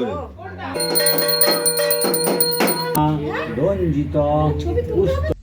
ধরে রঞ্জিত পুষ্ট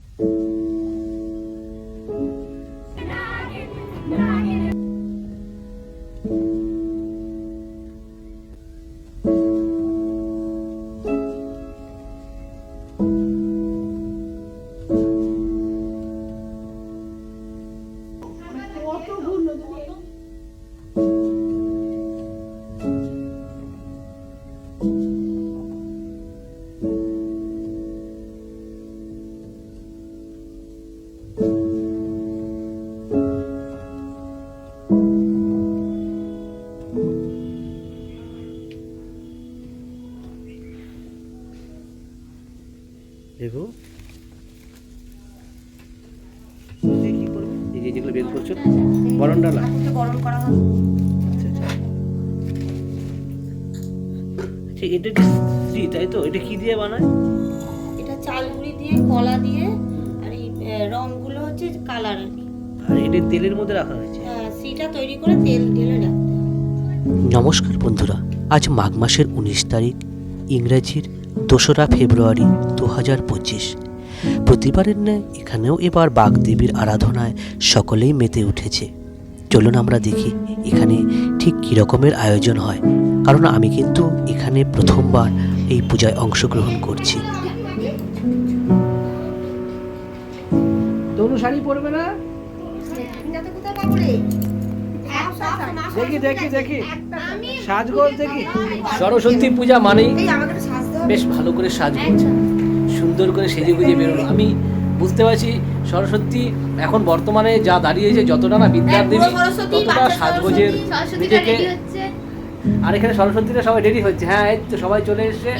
করা হবে আচ্ছা আচ্ছা। আচ্ছা, এটা শ্রী তাই তো? এটা কি দিয়ে বানায়? এটা চাল গুঁড়ি দিয়ে কলা দিয়ে আর এই রংগুলো হচ্ছে কালার আর এটা তেলের মধ্যে রাখা হয়েছে? হ্যাঁ, সিটা তৈরি করে তেল ঢেলে রাখতে নমস্কার বন্ধুরা আজ মাঘ মাসের উনিশ তারিখ ইংরেজির দোসরা ফেব্রুয়ারি দু হাজার পঁচিশ। প্রতিবারের ন্যায় এখানেও এবার বাগদেবীর আরাধনায় সকলেই মেতে উঠেছে। চলুন আমরা দেখি এখানে ঠিক কী রকমের আয়োজন হয়। কারণ আমি কিন্তু এখানে প্রথমবার এই পূজায় অংশগ্রহণ করছি। শাড়ি পরবে না? দেখি দেখি দেখি। সাজগোজ দেখি। সরস্বতী পূজা মানেই বেশ ভালো করে সাজগোজ। সুন্দর করে সেজে গুজে বেরোনো। আমি বুঝতে পারছি সরস্বতী এখন বর্তমানে যা দাঁড়িয়েছে যতটা না বিদ্যার দেবী ততটা সাজগোজের নিজেকে আর এখানে সরস্বতীরা সবাই রেডি হচ্ছে। হ্যাঁ এই তো সবাই চলে এসছে।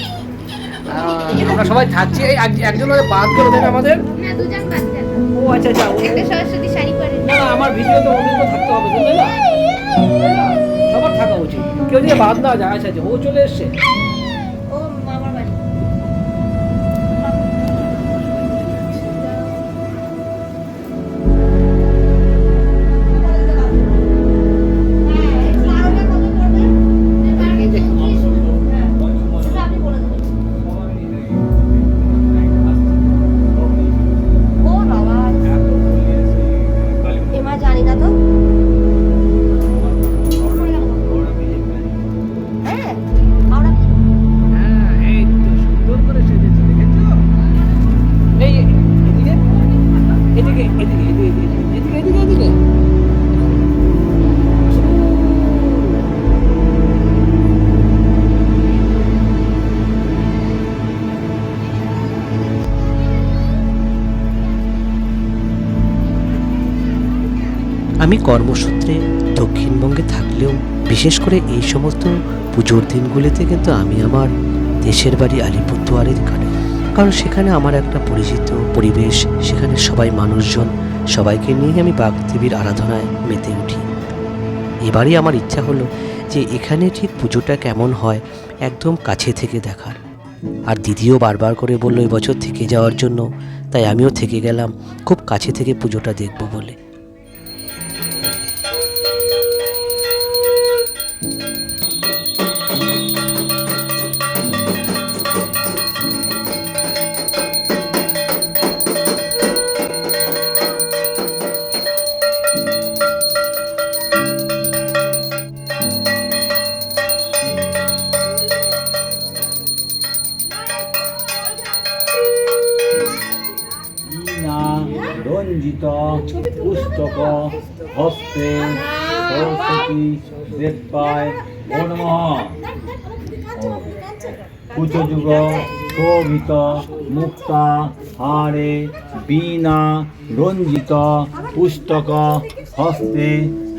আমরা সবাই থাকছি। এই একজন বাদ করে দেন আমাদের। ও আচ্ছা আচ্ছা সরস্বতী শাড়ি পরে। না আমার ভিডিও তো ওদের থাকতে হবে বুঝলে না? সবার থাকা উচিত। কেউ যদি বাদ না যায় আচ্ছা আচ্ছা ও চলে এসছে। কর্মসূত্রে দক্ষিণবঙ্গে থাকলেও, বিশেষ করে এই সমস্ত পুজোর দিনগুলিতে কিন্তু আমি আমার দেশের বাড়ি আলিপুরদুয়ারের কাটাই কারণ সেখানে আমার একটা পরিচিত পরিবেশ, সেখানে সবাই মানুষজন, সবাইকে নিয়ে আমি বাগদেবীর আরাধনায় মেতে উঠি। এবারই আমার ইচ্ছা হলো যে এখানে ঠিক পুজোটা কেমন হয়, একদম কাছে থেকে দেখার। আর দিদিও বারবার করে বলল এই বছর থেকে যাওয়ার জন্য। তাই আমিও থেকে গেলাম, খুব কাছে থেকে পুজোটা দেখব বলে। দেবায় ও নমঃ। কুচযুগ শোভিত, মুক্তা হারে বীণা, রঞ্জিত, পুস্তক, হস্তে,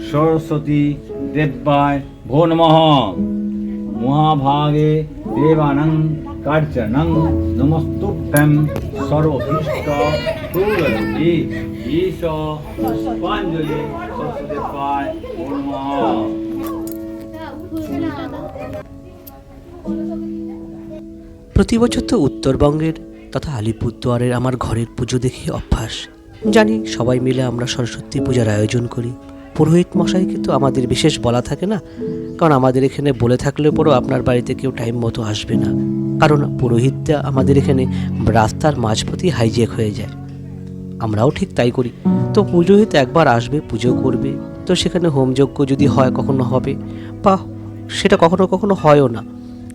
সরস্বতী দেবায় ভো নমঃ মহাভাগে দেবানং কার্চনং নমস্তুভ্যং সর্বভীষ্ট পূরয়তি ঈশ পুষ্পাঞ্জলি সরস্বদেবায় নমঃ প্রতি বছর তো উত্তরবঙ্গের তথা আলিপুরদুয়ারের আমার ঘরের পুজো দেখে অভ্যাস। জানি সবাই মিলে আমরা সরস্বতী পূজার আয়োজন করি। পুরোহিত মশাইকে তো আমাদের বিশেষ বলা থাকে না, কারণ আমাদের এখানে বলে থাকলে পরেও আপনার বাড়িতে কেউ টাইম মতো আসবে না। কারণ পুরোহিতটা আমাদের এখানে রাস্তার মাঝপথই হাইজ্যাক হয়ে যায়। আমরাও ঠিক তাই করি। তো পুজোহিত একবার আসবে, পুজো করবে। তো সেখানে হোমযজ্ঞ যদি হয়, কখনো হবে? বা সেটা কখনো কখনো হয়ও না।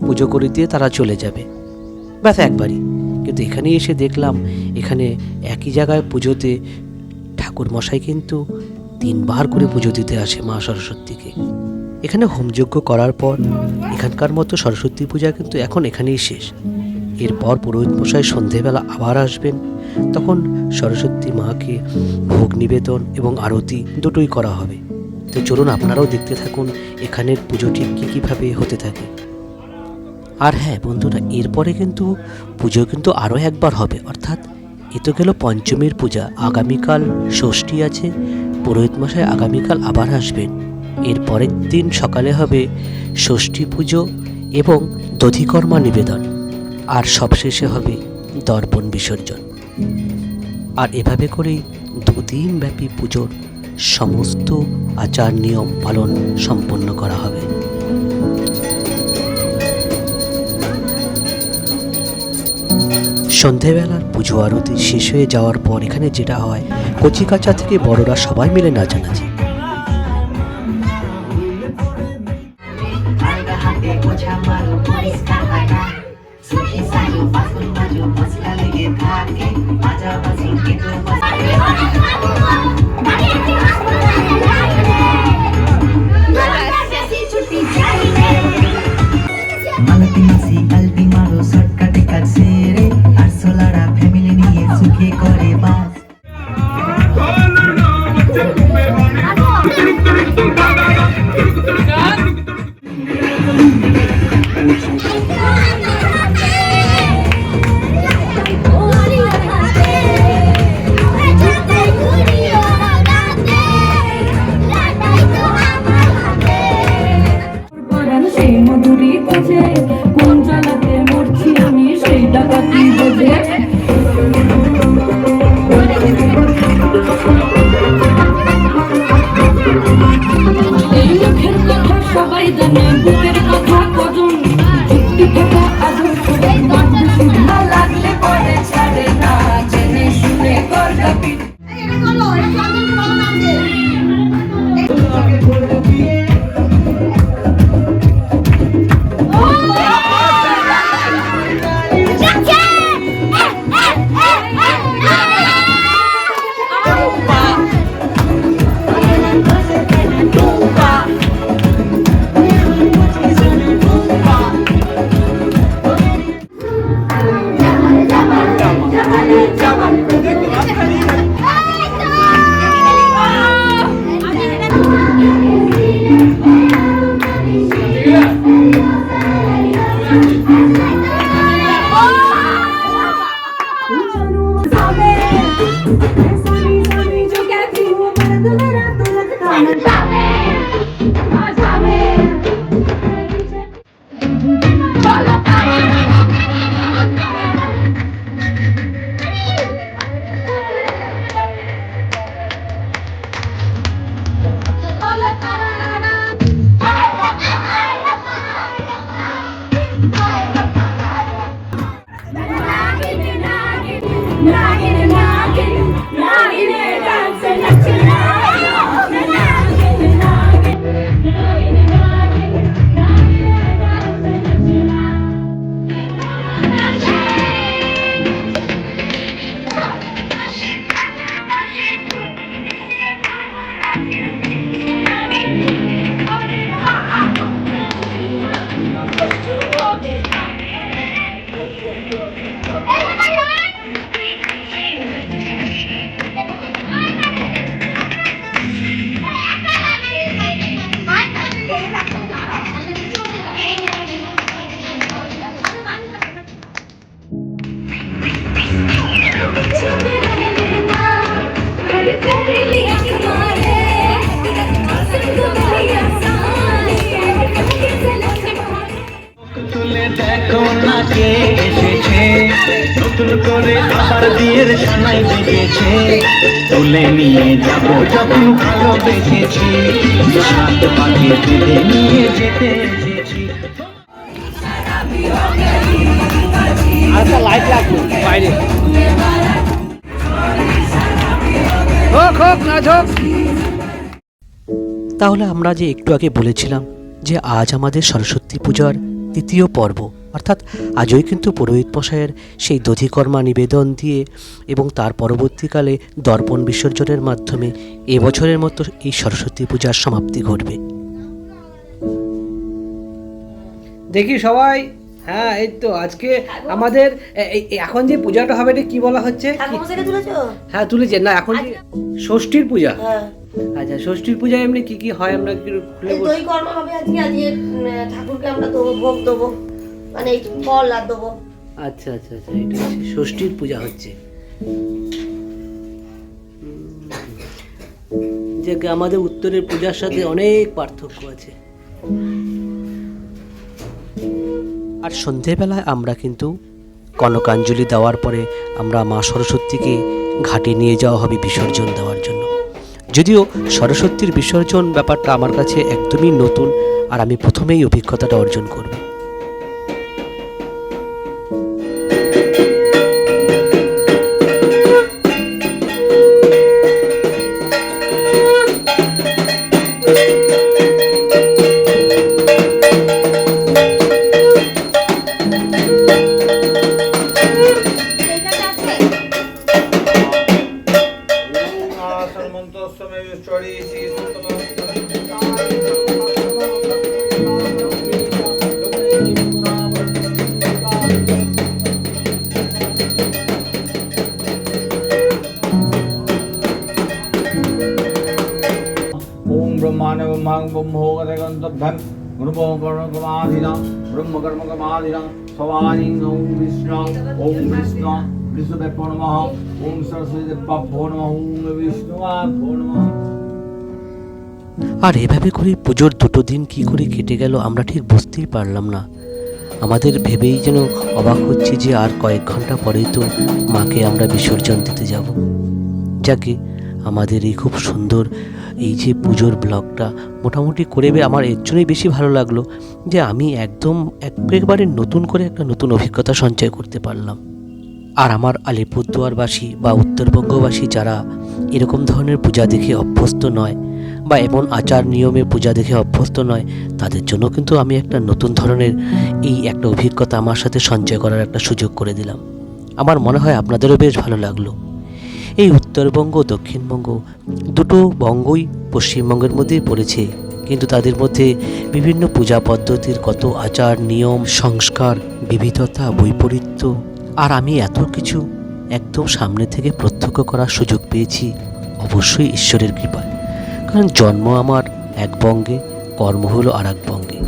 পুজো করে দিয়ে তারা চলে যাবে। ব্যাস একবারই। কিন্তু এখানে এসে দেখলাম, এখানে একই জায়গায় পুজোতে ঠাকুর মশাই কিন্তু তিনবার করে পুজো দিতে আসে মা সরস্বতীকে। এখানে হোমযজ্ঞ করার পর এখানকার মতো সরস্বতী পূজা কিন্তু এখন এখানেই শেষ। এরপর পুরোহিত মশাই সন্ধেবেলা আবার আসবেন। তখন সরস্বতী মাকে ভোগ নিবেদন এবং আরতি দুটোই করা হবে। তো চলুন আপনারাও দেখতে থাকুন, এখানের পুজোটি কী কীভাবে হতে থাকে। আর হ্যাঁ বন্ধুরা, এরপরে কিন্তু পুজো কিন্তু আরও একবার হবে। অর্থাৎ এ তো গেল পঞ্চমীর পূজা। আগামীকাল ষষ্ঠী আছে, পুরোহিত মশাই আগামীকাল আবার আসবেন। এর পরের দিন সকালে হবে ষষ্ঠী পুজো এবং দধিকর্মা নিবেদন। আর সবশেষে হবে দর্পণ বিসর্জন। আর এভাবে করেই দুদিন ব্যাপী পুজোর সমস্ত আচার নিয়ম পালন সম্পন্ন করা হবে। সন্ধেবেলার পুজো আরতি শেষ হয়ে যাওয়ার পর এখানে যেটা হয় কচিকাচা থেকে বড়রা সবাই মিলে নাচানাচি। মালতি সেই মধুরী যাব যখন ভালোবেসেছি সাত নিয়ে যেতে তাহলে আমরা যে একটু আগে বলেছিলাম যে আজ আমাদের সরস্বতী পূজার তৃতীয় পর্ব। অর্থাৎ আজই কিন্তু পুরোহিত মশাইয়ের সেই দধিকর্মা নিবেদন দিয়ে এবং তার পরবর্তীকালে দর্পণ বিসর্জনের মাধ্যমে এবছরের মতো এই সরস্বতী পূজার সমাপ্তি ঘটবে। দেখি সবাই। হ্যাঁ এই তো আজকে আমাদের এখন যে পূজাটা হবে এটা কি বলা হচ্ছে? কি- তুলেছো? হ্যাঁ তুলেছেন না এখন ষষ্ঠীর পূজা। হ্যাঁ। আচ্ছা ষষ্ঠীর পূজা এমনি কি কি হয় আমরা একটু খুলে দই কর্ম হবে আজকে আজকে ঠাকুরকে আমরা দেবো ভোগ দেবো। মানে ফল আর দেবো। আচ্ছা আচ্ছা আচ্ছা এটা হচ্ছে ষষ্ঠীর পূজা হচ্ছে। যে আমাদের উত্তরের পূজার সাথে অনেক পার্থক্য আছে। আর সন্ধেবেলায় আমরা কিন্তু কনকাঞ্জলি দেওয়ার পরে আমরা মা সরস্বতীকে ঘাটে নিয়ে যাওয়া হবে বিসর্জন দেওয়ার জন্য। যদিও সরস্বতীর বিসর্জন ব্যাপারটা আমার কাছে একদমই নতুন আর আমি প্রথমেই অভিজ্ঞতাটা অর্জন করব। ব্রহ্মোগতগন্তভ্যং গুরুপকর্মকমাধিনা ব্রহ্মকর্মকমাধিনা সবানি ওম বিষ্ণু ওম বিষ্ণু বিষ্ণুদেব নমঃ ওম সরস্বতী দেব্যাভ্যো নমঃ ওম বিষ্ণুয়াভ্যো নমঃ আর এভাবে করে পুজোর দুটো দিন কি করে কেটে গেল আমরা ঠিক বুঝতেই পারলাম না। আমাদের ভেবেই যেন অবাক হচ্ছে যে আর কয়েক ঘণ্টা পরেই তো মাকে আমরা বিসর্জন দিতে যাব। যাকে আমাদের এই খুব সুন্দর এই যে পুজোর ব্লগটা মোটামুটি করে আমার এর জন্যই বেশি ভালো লাগল যে আমি একদম একেবারে নতুন করে একটা নতুন অভিজ্ঞতা সঞ্চয় করতে পারলাম। আর আমার আলিপুরদুয়ারবাসী বা উত্তরবঙ্গবাসী যারা এরকম ধরনের পূজা দেখে অভ্যস্ত নয় বা এমন আচার নিয়মে পূজা দেখে অভ্যস্ত নয়, তাদের জন্য কিন্তু আমি একটা নতুন ধরনের এই একটা অভিজ্ঞতা আমার সাথে সঞ্চয় করার একটা সুযোগ করে দিলাম। আমার মনে হয় আপনাদেরও বেশ ভালো লাগল। এই উত্তরবঙ্গ, দক্ষিণবঙ্গ দুটো বঙ্গই পশ্চিমবঙ্গের মধ্যেই পড়েছে। কিন্তু তাদের মধ্যে বিভিন্ন পূজা পদ্ধতির কত আচার, নিয়ম, সংস্কার, বিবিধতা, বৈপরীত্য আর আমি এত কিছু একদম সামনে থেকে প্রত্যক্ষ করার সুযোগ পেয়েছি, অবশ্যই ঈশ্বরের কৃপায়। কারণ জন্ম আমার এক বঙ্গে, কর্ম হলো আর এক বঙ্গে।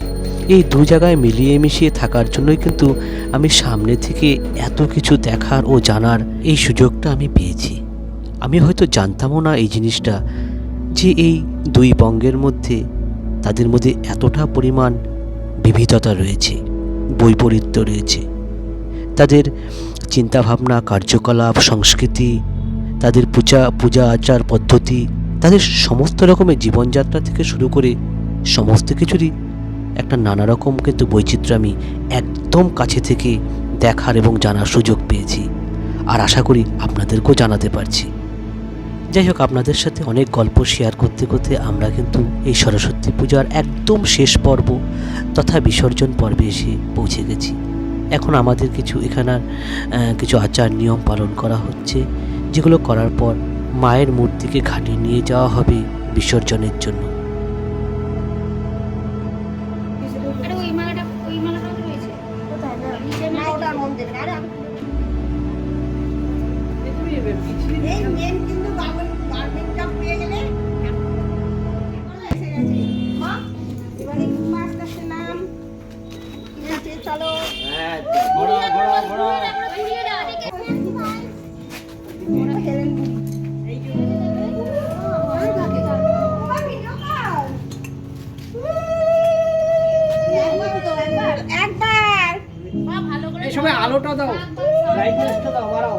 এই দু জায়গায় মিলিয়ে মিশিয়ে থাকার জন্যই কিন্তু আমি সামনে থেকে এত কিছু দেখার ও জানার এই সুযোগটা আমি পেয়েছি। আমি হয়তো জানতামও না এই জিনিসটা যে এই দুই বঙ্গের মধ্যে তাদের মধ্যে এতটা পরিমাণ বিবিধতা রয়েছে, বৈপরীত্য রয়েছে। তাদের চিন্তাভাবনা, কার্যকলাপ, সংস্কৃতি, তাদের পূজা পূজা আচার পদ্ধতি, তাদের সমস্ত রকমের জীবনযাত্রা থেকে শুরু করে সমস্ত কিছুরই একটা নানা রকম কিন্তু বৈচিত্র্য আমি একদম কাছে থেকে দেখার এবং জানার সুযোগ পেয়েছি। আর আশা করি আপনাদেরকেও জানাতে পারছি। যাই হোক আপনাদের সাথে অনেক গল্প শেয়ার করতে করতে আমরা কিন্তু এই সরস্বতী পূজার একদম শেষ পর্ব তথা বিসর্জন পর্বে এসে পৌঁছে গেছি। এখন আমাদের কিছু এখানার কিছু আচার নিয়ম পালন করা হচ্ছে, যেগুলো করার পর মায়ের মূর্তিকে ঘাটে নিয়ে যাওয়া হবে বিসর্জনের জন্য। সময় আলোটা দাও। ব্রাইটনেসটা দাও বাড়াও।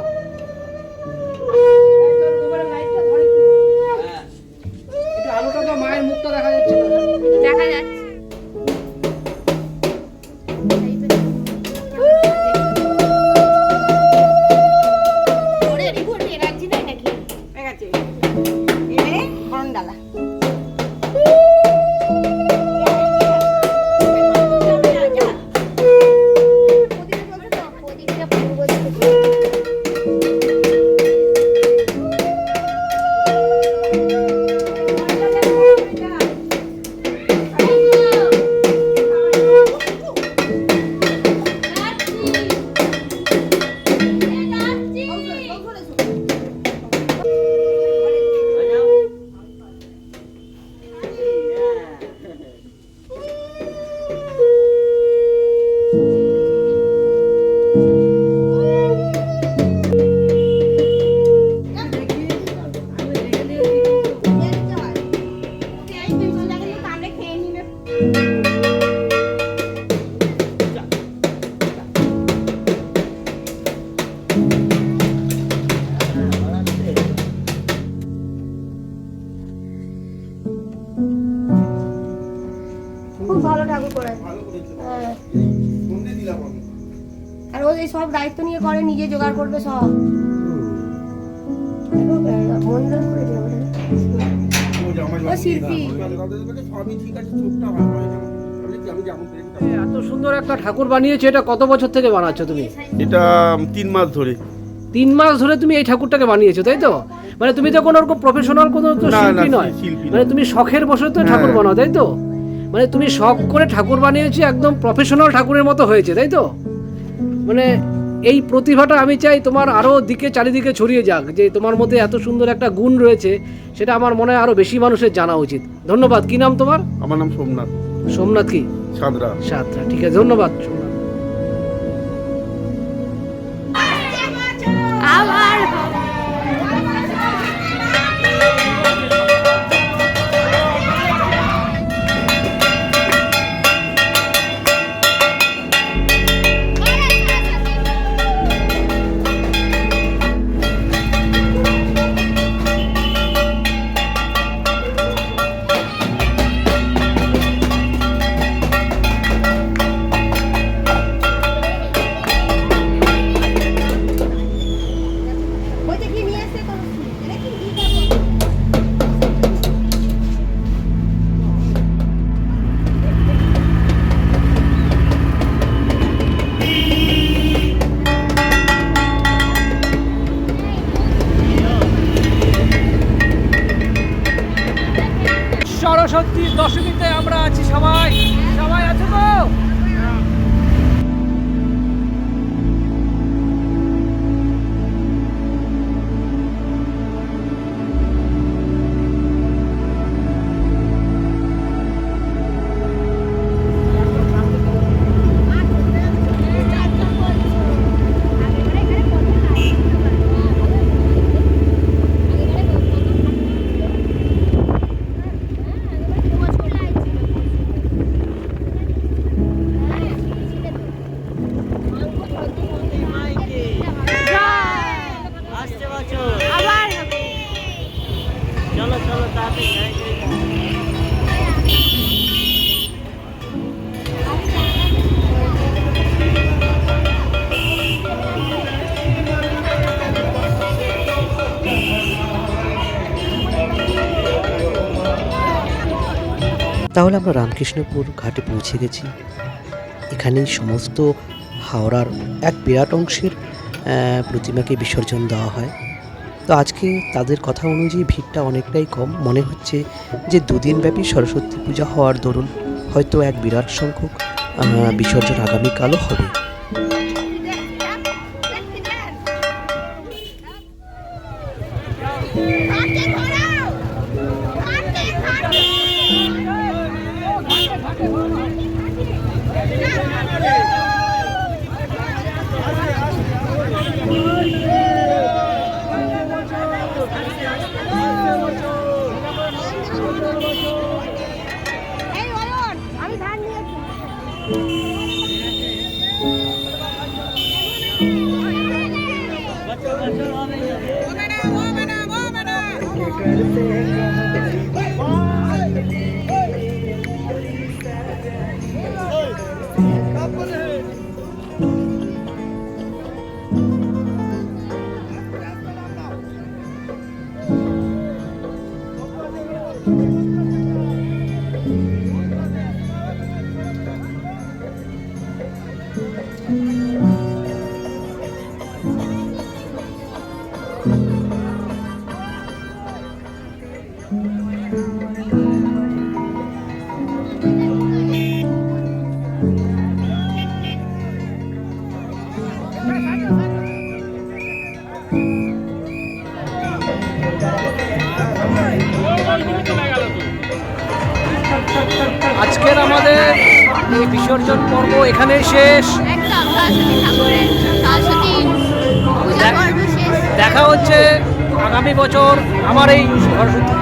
একটা ঠাকুর বানিয়েছো এটা কত বছর থেকে বানাচ্ছো তুমি? এটা তিন মাস ধরে। তিন মাস ধরে তুমি এই ঠাকুরটাকে বানিয়েছো তাই তো? মানে তুমি তো কোনো রকম প্রফেশনাল কোনো তো শিল্পী নয়। মানে তুমি শখের বসে তো ঠাকুর হ্যাঁ। বানাও তাই তো? মানে তুমি শখ করে ঠাকুর বানিয়েছো একদম প্রফেশনাল ঠাকুরের মতো হয়েছে তাই তো? মানে এই প্রতিভাটা আমি চাই তোমার আরও দিকে চারিদিকে ছড়িয়ে যাক যে তোমার মধ্যে এত সুন্দর একটা গুণ রয়েছে সেটা আমার মনে হয় আরও বেশি মানুষের জানা উচিত। ধন্যবাদ। কি নাম তোমার? আমার নাম সোমনাথ। সোমনাথ কি? সাঁতরা। সাঁতরা ঠিক আছে ধন্যবাদ। সরস্বতী আমরা রামকৃষ্ণপুর ঘাটে পৌঁছে গেছি। এখানেই সমস্ত হাওড়ার এক বিরাট অংশের প্রতিমাকে বিসর্জন দেওয়া হয়। তো আজকে তাদের কথা অনুযায়ী ভিড়টা অনেকটাই কম। মনে হচ্ছে যে দুদিন ব্যাপী সরস্বতী পূজা হওয়ার দরুন হয়তো এক বিরাট সংখ্যক বিসর্জন আগামীকালও হবে। বিসর্জন পর্ব এখানে শেষ দেখ- হচ্ছে আগামী বছর আমার এই সরস্বতী।